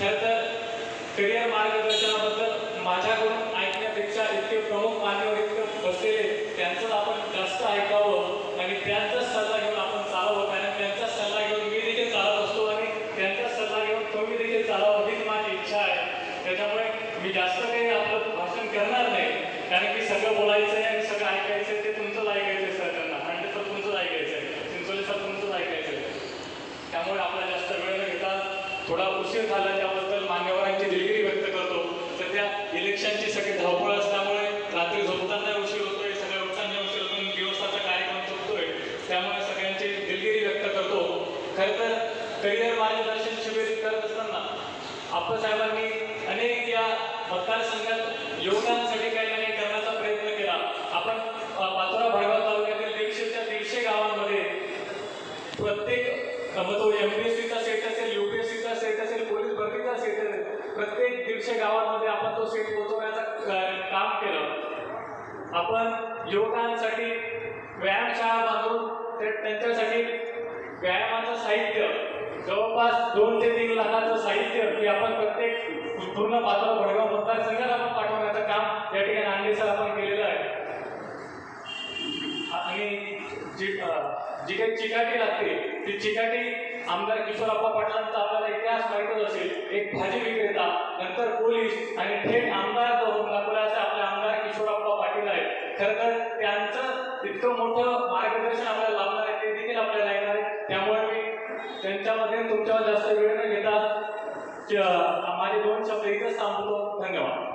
खरं तर करिअर मार्गदर्शनाबद्दल माझ्याकडून ऐकण्यापेक्षा इतके प्रमुख मान्यवर इतकं बसलेले त्यांचंच आपण जास्त ऐकावं आणि त्यांचाच सल्ला घेऊन आपण चालावं. कारण त्यांचाच सल्ला घेऊन मी देखील चालत असतो आणि त्यांचाच सल्ला घेऊन तुम्ही देखील चालावं हीच माझी इच्छा आहे. त्याच्यामुळे मी जास्त काही आपलं भाषण करणार नाही कारण की सगळं बोलायचं आहे आणि सगळं ऐकायचं आहे ते तुमचंच ऐकायचं आहे सर त्यांना हंड्रेड सर तुमचंच ऐकायचं आहे चिंचोली सर तुमचंच ऐकायचं आहे त्यामुळे आपला जास्त वेळ न घेता थोडा उशीर झाला त्याबद्दल मान्यवरांची दिलगिरी व्यक्त करतो. सध्या इलेक्शनची सगळी धावपळ असल्यामुळे रात्री झोपताना उशीर होतोय सगळ्या उठताना उशीर होतो दिवसाचा कार्यक्रम चुकतोय त्यामुळे सगळ्यांची दिलगिरी व्यक्त करतो. खरं तर करिअर मार्गदर्शन शिबिर करत असताना आप्पासाहेबांनी अनेक या मतदारसंघात योगदानासाठी काही ना काही करण्याचा प्रयत्न केला. आपण पाचोरा भडगाव तालुक्यातील दीडशेच्या दीडशे गावांमध्ये प्रत्येक मग तो एम पी एस सीचा सेट असेल सेट असेल पोलीस भरतीचा सेट असेल प्रत्येक दीडशे गावांमध्ये आपण तो सेट पोहोचवण्याचं काम केलं. आपण युवकांसाठी व्यायामशाळा बांधून ते- त्यांच्यासाठी व्यायामाचं साहित्य जवळपास दोन ते तीन लाखाचं साहित्य की आपण प्रत्येक पूर्ण पात्र भडगाव मतदारसंघात आपण पाठवण्याचं काम या ठिकाणी आणले सर आपण केलेलं आहे. आणि जी जी काही चिकाटी लागते ती चिकाटी आमदार किशोर अप्पा आपल्याला पोलीस आणि थेट आमदार करून दाखवला आपले आमदार किशोरप्पा पाटील आहेत खरं तर त्यांचं इतकं मोठं मार्गदर्शन आपल्याला लाभणार आहे ते देखील आपल्याला येणार आहे त्यामुळे मी त्यांच्यामध्ये तुमच्यावर जास्त वेळ न घेता माझे दोन शब्द इथंच थांबवतो. धन्यवाद.